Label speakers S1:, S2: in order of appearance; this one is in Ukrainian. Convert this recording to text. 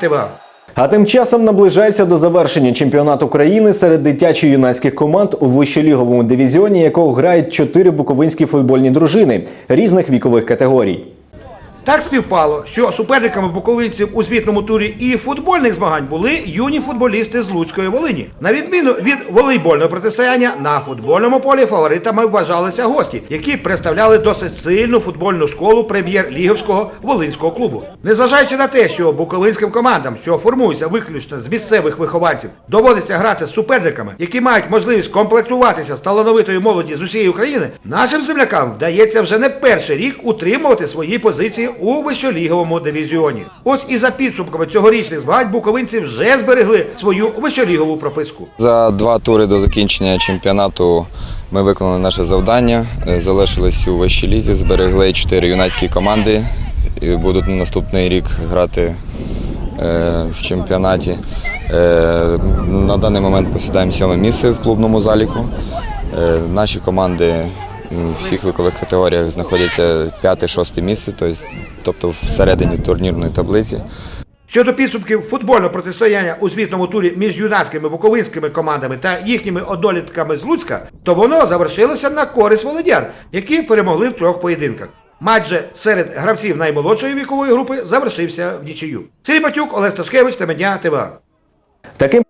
S1: ТВА.
S2: А тим часом наближається до завершення чемпіонату країни серед дитячо-юнацьких команд у вищоліговому дивізіоні, якого грають чотири буковинські футбольні дружини різних вікових категорій.
S1: Так співпало, що суперниками буковинців у звітному турі і футбольних змагань були юні футболісти з Луцької Волині. На відміну від волейбольного протистояння на футбольному полі фаворитами вважалися гості, які представляли досить сильну футбольну школу прем'єр-ліговського волинського клубу. Незважаючи на те, що буковинським командам, що формуються виключно з місцевих вихованців, доводиться грати з суперниками, які мають можливість комплектуватися з талановитої молоді з усієї України, нашим землякам вдається вже не перший рік утримувати свої позиції у вищоліговому дивізіоні. Ось і за підсумками цьогорічних змагань буковинці вже зберегли свою вищолігову прописку.
S3: За два тури до закінчення чемпіонату ми виконали наше завдання. Е, Залишились у вищій лізі, зберегли чотири юнацькі команди і будуть на наступний рік грати е, в чемпіонаті. Е, На даний момент посідаємо сьоме місце в клубному заліку. Наші команди в всіх вікових категоріях знаходяться п'яте-шосте місце, тобто- всередині турнірної таблиці.
S1: Щодо підсумків футбольного протистояння у звітному турі між юнацькими буковинськими командами та їхніми одолітками з Луцька, то воно завершилося на користь володян, які перемогли в трьох поєдинках. Матч же серед гравців наймолодшої вікової групи завершився в нічию. Сергій Батюк, Олег Сташкевич, Темедня, ТВА.
S2: Таким